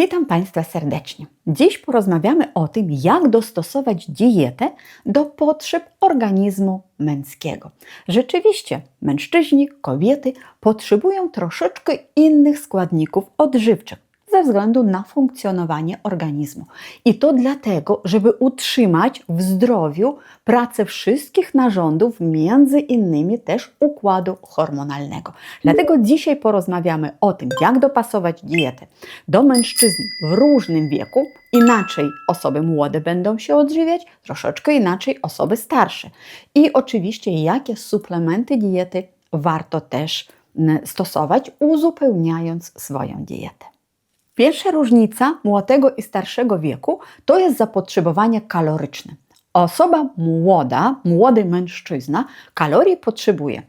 Witam Państwa serdecznie. Dziś porozmawiamy o tym, jak dostosować dietę do potrzeb organizmu męskiego. Rzeczywiście, mężczyźni, kobiety potrzebują troszeczkę innych składników odżywczych ze względu na funkcjonowanie organizmu. I to dlatego, żeby utrzymać w zdrowiu pracę wszystkich narządów, między innymi też układu hormonalnego. Dlatego dzisiaj porozmawiamy o tym, jak dopasować dietę do mężczyzn w różnym wieku. Inaczej osoby młode będą się odżywiać, troszeczkę inaczej osoby starsze. I oczywiście, jakie suplementy diety warto też mm, stosować, uzupełniając swoją dietę. Pierwsza różnica młodego i starszego wieku to jest zapotrzebowanie kaloryczne. Osoba młoda, młody mężczyzna kalorii potrzebuje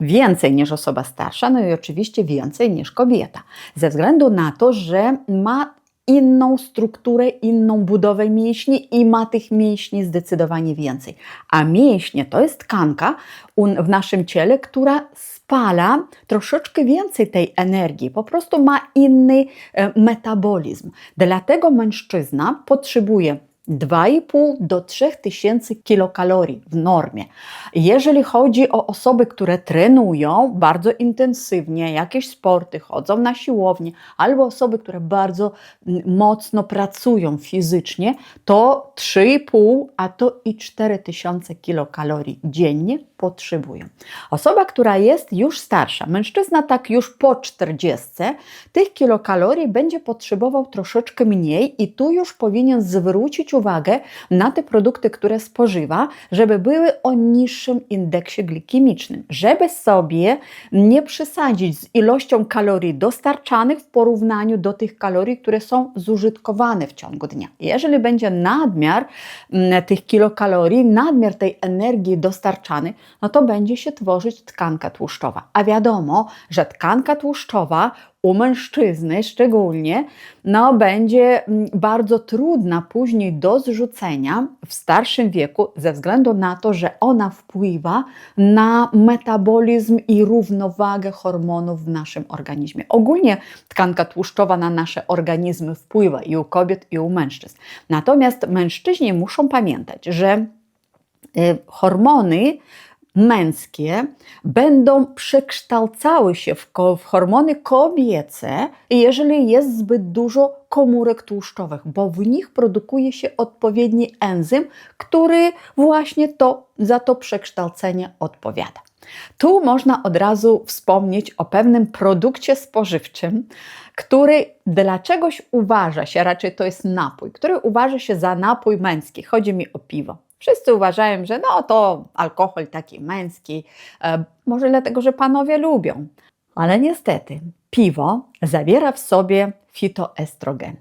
więcej niż osoba starsza, no i oczywiście więcej niż kobieta, ze względu na to, że ma inną strukturę, inną budowę mięśni i ma tych mięśni zdecydowanie więcej. A mięśnie to jest tkanka w naszym ciele, która spala troszeczkę więcej tej energii, po prostu ma inny e, metabolizm. Dlatego mężczyzna potrzebuje 2,5 do 3 tysięcy kilokalorii w normie. Jeżeli chodzi o osoby, które trenują bardzo intensywnie, jakieś sporty, chodzą na siłownię, albo osoby, które bardzo mocno pracują fizycznie, to 3,5, a to i 4 tysiące kilokalorii dziennie potrzebują. Osoba, która jest już starsza, mężczyzna tak już po 40, tych kilokalorii będzie potrzebował troszeczkę mniej i tu już powinien zwrócić uwagę na te produkty, które spożywa, żeby były o niższym indeksie glikemicznym, żeby sobie nie przesadzić z ilością kalorii dostarczanych w porównaniu do tych kalorii, które są zużytkowane w ciągu dnia. Jeżeli będzie nadmiar mm, tych kilokalorii, nadmiar tej energii dostarczany, no to będzie się tworzyć tkanka tłuszczowa. A wiadomo, że tkanka tłuszczowa u mężczyzny szczególnie, no będzie mm, bardzo trudna później do zrzucenia w starszym wieku, ze względu na to, że ona wpływa na metabolizm i równowagę hormonów w naszym organizmie. Ogólnie tkanka tłuszczowa na nasze organizmy wpływa i u kobiet, i u mężczyzn. Natomiast mężczyźni muszą pamiętać, że y, hormony męskie będą przekształcały się w, w, hormony kobiece, jeżeli jest zbyt dużo komórek tłuszczowych, bo w nich produkuje się odpowiedni enzym, który właśnie to, za to przekształcenie odpowiada. Tu można od razu wspomnieć o pewnym produkcie spożywczym, który dla czegoś uważa się, raczej to jest napój, który uważa się za napój męski. Chodzi mi o piwo. Wszyscy uważają, że no to alkohol taki męski, e, może dlatego, że panowie lubią. Ale niestety piwo zawiera w sobie fitoestrogeny.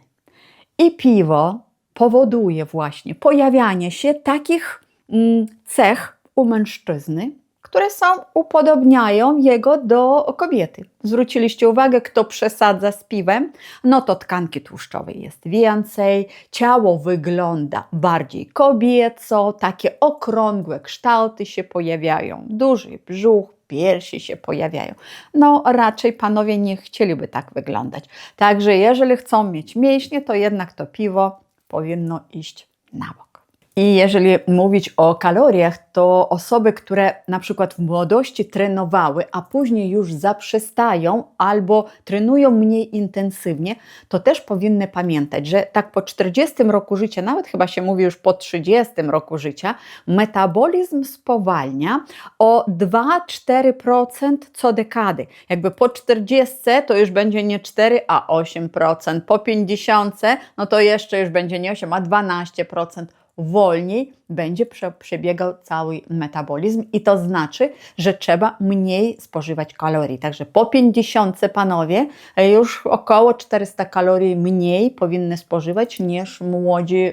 I piwo powoduje właśnie pojawianie się takich mm, cech u mężczyzny, które są, upodobniają jego do kobiety. Zwróciliście uwagę, kto przesadza z piwem? No to tkanki tłuszczowej jest więcej, ciało wygląda bardziej kobieco, takie okrągłe kształty się pojawiają, duży brzuch, piersi się pojawiają. No raczej panowie nie chcieliby tak wyglądać. Także jeżeli chcą mieć mięśnie, to jednak to piwo powinno iść na bok. I jeżeli mówić o kaloriach, to osoby, które na przykład w młodości trenowały, a później już zaprzestają albo trenują mniej intensywnie, to też powinny pamiętać, że tak po 40 roku życia, nawet chyba się mówi już po 30 roku życia, metabolizm spowalnia o 2-4% co dekady. Jakby po 40 to już będzie nie 4, a 8%. Po 50 no to jeszcze już będzie nie 8, a 12% wolniej będzie przebiegał cały metabolizm i to znaczy, że trzeba mniej spożywać kalorii. Także po 50 panowie już około 400 kalorii mniej powinny spożywać niż młodzi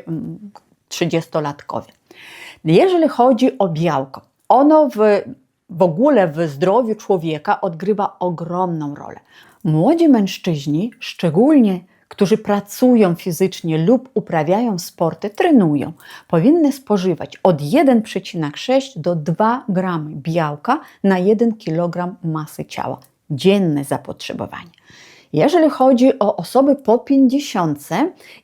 30-latkowie. Mm, Jeżeli chodzi o białko, ono w, w ogóle w zdrowiu człowieka odgrywa ogromną rolę. Młodzi mężczyźni, szczególnie którzy pracują fizycznie lub uprawiają sporty, trenują, powinny spożywać od 1,6 do 2 gramy białka na 1 kg masy ciała. Dzienne zapotrzebowanie. Jeżeli chodzi o osoby po 50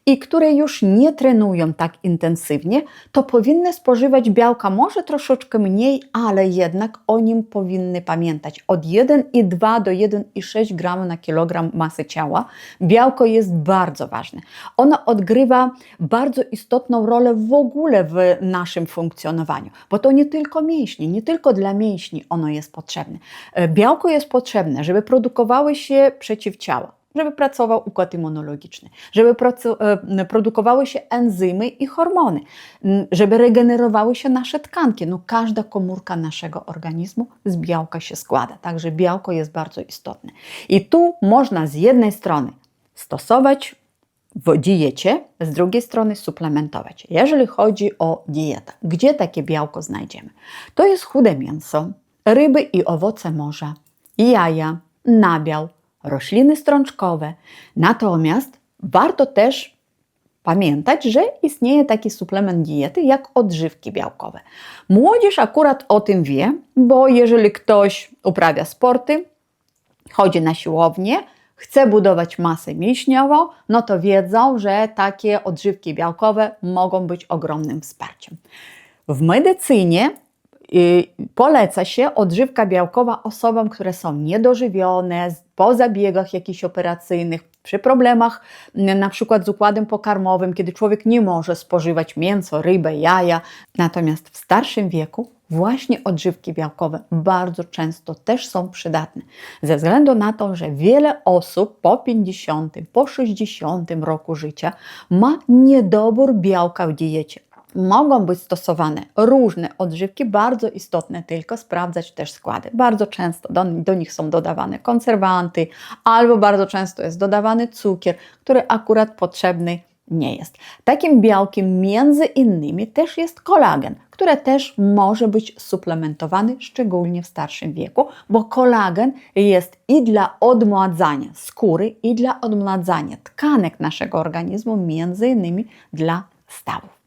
i które już nie trenują tak intensywnie, to powinny spożywać białka może troszeczkę mniej, ale jednak o nim powinny pamiętać. Od 1,2 do 1,6 g na kilogram masy ciała białko jest bardzo ważne. Ono odgrywa bardzo istotną rolę w ogóle w naszym funkcjonowaniu, bo to nie tylko mięśnie, nie tylko dla mięśni ono jest potrzebne. E, Białko jest potrzebne, żeby produkowały się przeciwciała, żeby pracował układ immunologiczny, żeby e, produkowały się enzymy i hormony, żeby regenerowały się nasze tkanki. No, każda komórka naszego organizmu z białka się składa, także białko jest bardzo istotne. I tu można z jednej strony stosować w diecie, z drugiej strony suplementować. Jeżeli chodzi o dietę, gdzie takie białko znajdziemy? To jest chude mięso, ryby i owoce morza, jaja, nabiał, rośliny strączkowe. Natomiast warto też pamiętać, że istnieje taki suplement diety jak odżywki białkowe. Młodzież akurat o tym wie, bo jeżeli ktoś uprawia sporty, chodzi na siłownię, chce budować masę mięśniową, no to wiedzą, że takie odżywki białkowe mogą być ogromnym wsparciem. W medycynie poleca się odżywka białkowa osobom, które są niedożywione, po zabiegach jakichś operacyjnych, przy problemach na przykład z układem pokarmowym, kiedy człowiek nie może spożywać mięso, rybę, jaja. Natomiast w starszym wieku właśnie odżywki białkowe bardzo często też są przydatne, ze względu na to, że wiele osób po 50, po 60 roku życia ma niedobór białka w diecie. Mogą być stosowane różne odżywki, bardzo istotne tylko sprawdzać też składy. Bardzo często do, do nich są dodawane konserwanty, albo bardzo często jest dodawany cukier, który akurat potrzebny nie jest. Takim białkiem między innymi też jest kolagen, który też może być suplementowany, szczególnie w starszym wieku, bo kolagen jest i dla odmładzania skóry, i dla odmładzania tkanek naszego organizmu, między innymi dla stawów.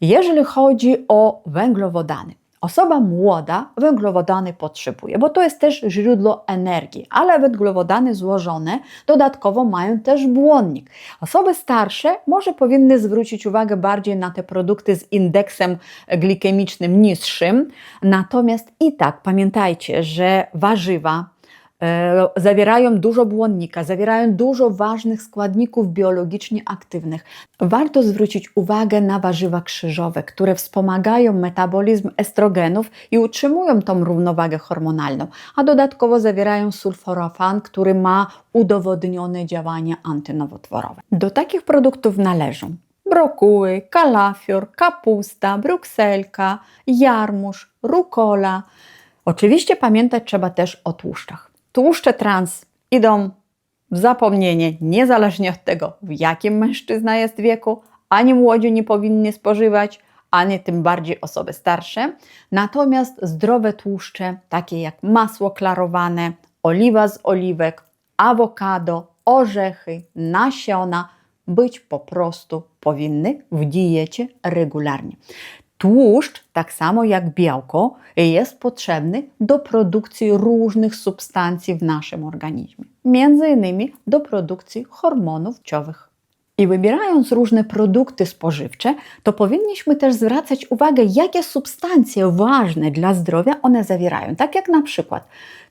Jeżeli chodzi o węglowodany, osoba młoda węglowodany potrzebuje, bo to jest też źródło energii, ale węglowodany złożone dodatkowo mają też błonnik. Osoby starsze może powinny zwrócić uwagę bardziej na te produkty z indeksem glikemicznym niższym, natomiast i tak pamiętajcie, że warzywa, zawierają dużo błonnika, zawierają dużo ważnych składników biologicznie aktywnych. Warto zwrócić uwagę na warzywa krzyżowe, które wspomagają metabolizm estrogenów i utrzymują tą równowagę hormonalną, a dodatkowo zawierają sulforafan, który ma udowodnione działania antynowotworowe. Do takich produktów należą brokuły, kalafior, kapusta, brukselka, jarmuż, rukola. Oczywiście pamiętać trzeba też o tłuszczach. Tłuszcze trans idą w zapomnienie, niezależnie od tego, w jakim mężczyzna jest wieku, ani młodzi nie powinni spożywać, ani tym bardziej osoby starsze. Natomiast zdrowe tłuszcze, takie jak masło klarowane, oliwa z oliwek, awokado, orzechy, nasiona, być po prostu powinny w diecie regularnie. Tłuszcz, tak samo jak białko, jest potrzebny do produkcji różnych substancji w naszym organizmie, między innymi do produkcji hormonów płciowych. I wybierając różne produkty spożywcze, to powinniśmy też zwracać uwagę, jakie substancje ważne dla zdrowia one zawierają. Tak jak na przykład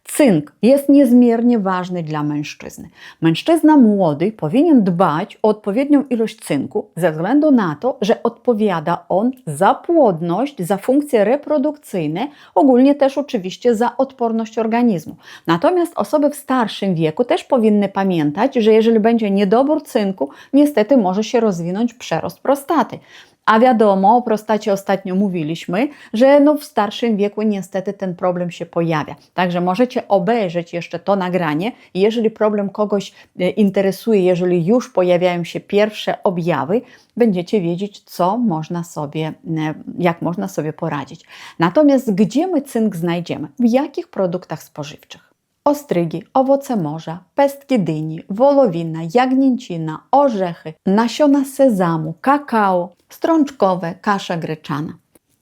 cynk jest niezmiernie ważny dla mężczyzny. Mężczyzna młody powinien dbać o odpowiednią ilość cynku ze względu na to, że odpowiada on za płodność, za funkcje reprodukcyjne, ogólnie też oczywiście za odporność organizmu. Natomiast osoby w starszym wieku też powinny pamiętać, że jeżeli będzie niedobór cynku, niestety może się rozwinąć przerost prostaty. A wiadomo, o prostacie ostatnio mówiliśmy, że no w starszym wieku niestety ten problem się pojawia. Także możecie obejrzeć jeszcze to nagranie jeżeli problem kogoś e, interesuje, jeżeli już pojawiają się pierwsze objawy, będziecie wiedzieć, co można sobie, e, jak można sobie poradzić. Natomiast gdzie my cynk znajdziemy? W jakich produktach spożywczych? Ostrygi, owoce morza, pestki dyni, wołowina, jagnięcina, orzechy, nasiona sezamu, kakao, strączkowe, kasza gryczana.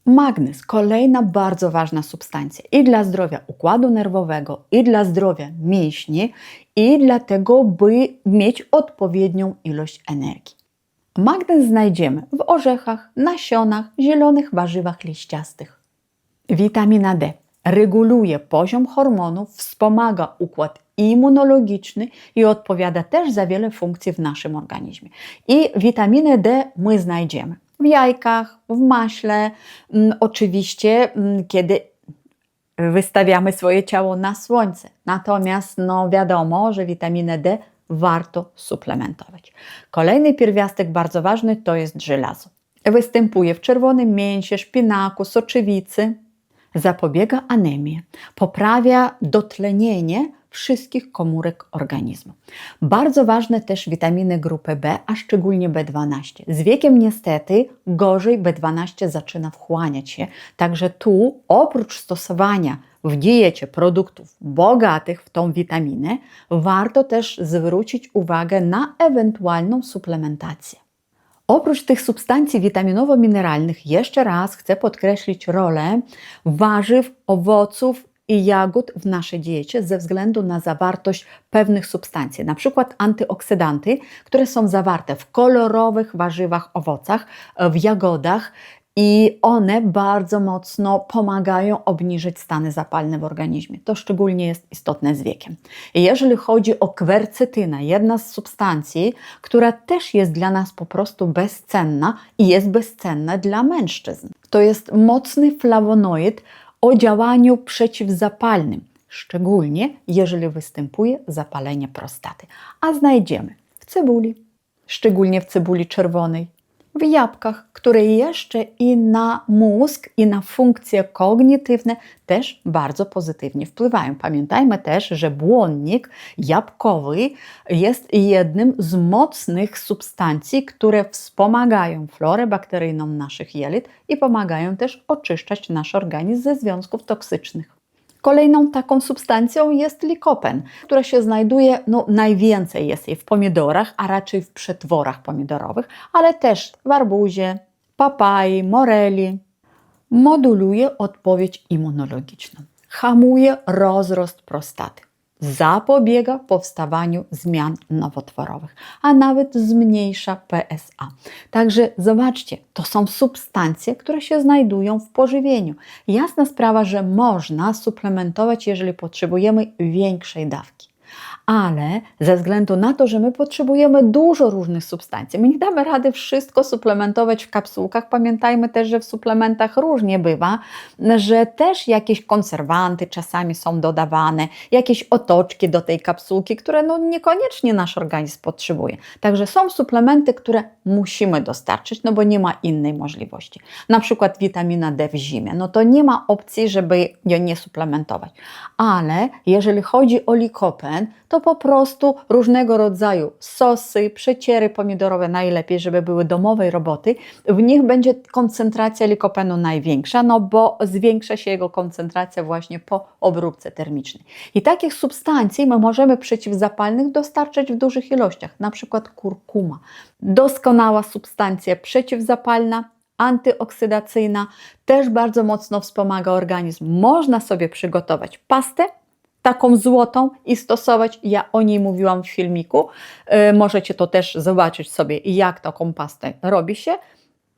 Magnez, kolejna bardzo ważna substancja i dla zdrowia układu nerwowego, i dla zdrowia mięśni, i dlatego, by mieć odpowiednią ilość energii. Magnez znajdziemy w orzechach, nasionach, zielonych warzywach liściastych. Witamina D reguluje poziom hormonów, wspomaga układ immunologiczny i odpowiada też za wiele funkcji w naszym organizmie. I witaminę D my znajdziemy w jajkach, w maśle, mm, oczywiście, mm, kiedy wystawiamy swoje ciało na słońce. Natomiast no wiadomo, że witaminę D warto suplementować. Kolejny pierwiastek bardzo ważny to jest żelazo. Występuje w czerwonym mięsie, szpinaku, soczewicy. Zapobiega anemii, poprawia dotlenienie wszystkich komórek organizmu. Bardzo ważne też witaminy grupy B, a szczególnie B12. Z wiekiem niestety gorzej B12 zaczyna wchłaniać się, także tu oprócz stosowania w diecie produktów bogatych w tą witaminę, warto też zwrócić uwagę na ewentualną suplementację. Oprócz tych substancji witaminowo-mineralnych, jeszcze raz chcę podkreślić rolę warzyw, owoców i jagód w naszej diecie ze względu na zawartość pewnych substancji, przykład antyoksydanty, które są zawarte w kolorowych warzywach, owocach, w jagodach i one bardzo mocno pomagają obniżyć stany zapalne w organizmie. To szczególnie jest istotne z wiekiem. Jeżeli chodzi o kwercytynę, jedna z substancji, która też jest dla nas po prostu bezcenna i jest bezcenna dla mężczyzn. To jest mocny flawonoid o działaniu przeciwzapalnym, szczególnie jeżeli występuje zapalenie prostaty. A znajdziemy w cebuli, szczególnie w cebuli czerwonej, w jabłkach, które jeszcze i na mózg, i na funkcje kognitywne też bardzo pozytywnie wpływają. Pamiętajmy też, że błonnik jabłkowy jest jednym z mocnych substancji, które wspomagają florę bakteryjną naszych jelit i pomagają też oczyszczać nasz organizm ze związków toksycznych. Kolejną taką substancją jest likopen, która się znajduje, no najwięcej jest jej w pomidorach, a raczej w przetworach pomidorowych, ale też w arbuzie, papai, moreli. Moduluje odpowiedź immunologiczną, hamuje rozrost prostaty zapobiega powstawaniu zmian nowotworowych, a nawet zmniejsza PSA. Także zobaczcie, to są substancje, które się znajdują w pożywieniu. Jasna sprawa, że można suplementować, jeżeli potrzebujemy większej dawki ale ze względu na to, że my potrzebujemy dużo różnych substancji, my nie damy rady wszystko suplementować w kapsułkach. Pamiętajmy też, że w suplementach różnie bywa, że też jakieś konserwanty czasami są dodawane, jakieś otoczki do tej kapsułki, które no niekoniecznie nasz organizm potrzebuje. Także są suplementy, które musimy dostarczyć, no bo nie ma innej możliwości. Na przykład witamina D w zimie, no to nie ma opcji, żeby ją nie suplementować. Ale jeżeli chodzi o likopen, to po prostu różnego rodzaju sosy, przeciery pomidorowe najlepiej, żeby były domowej roboty. W nich będzie koncentracja likopenu największa, no bo zwiększa się jego koncentracja właśnie po obróbce termicznej. I takich substancji my możemy przeciwzapalnych dostarczać w dużych ilościach, na przykład kurkuma. Doskonała substancja przeciwzapalna, antyoksydacyjna, też bardzo mocno wspomaga organizm. Można sobie przygotować pastę taką złotą i stosować. Ja o niej mówiłam w filmiku. E, możecie to też zobaczyć sobie, jak taką pastę robi się.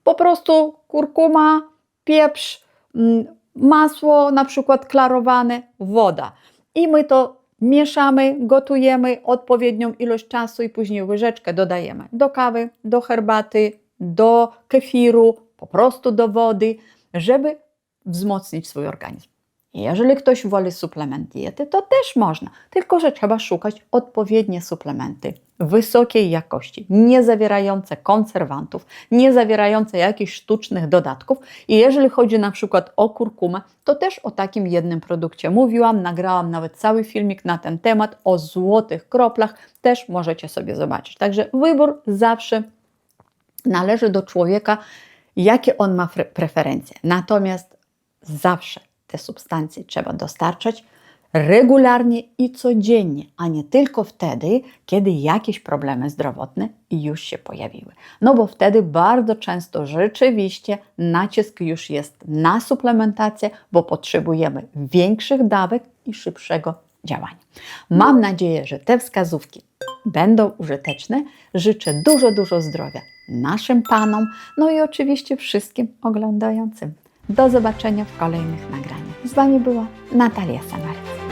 Po prostu kurkuma, pieprz, mm, masło na przykład klarowane, woda. I my to mieszamy, gotujemy odpowiednią ilość czasu i później łyżeczkę dodajemy do kawy, do herbaty, do kefiru, po prostu do wody, żeby wzmocnić swój organizm. Jeżeli ktoś woli suplement diety, to też można, tylko że trzeba szukać odpowiednie suplementy wysokiej jakości, nie zawierające konserwantów, nie zawierające jakichś sztucznych dodatków. I jeżeli chodzi na przykład o kurkumę, to też o takim jednym produkcie mówiłam, nagrałam nawet cały filmik na ten temat o złotych kroplach, też możecie sobie zobaczyć. Także wybór zawsze należy do człowieka, jakie on ma preferencje. Natomiast zawsze te substancje trzeba dostarczać regularnie i codziennie, a nie tylko wtedy, kiedy jakieś problemy zdrowotne już się pojawiły. No bo wtedy bardzo często rzeczywiście nacisk już jest na suplementację, bo potrzebujemy większych dawek i szybszego działania. Mam nadzieję, że te wskazówki będą użyteczne. Życzę dużo, dużo zdrowia naszym panom, no i oczywiście wszystkim oglądającym. Do zobaczenia w kolejnych nagraniach. Z Wami była Natalia Samarys.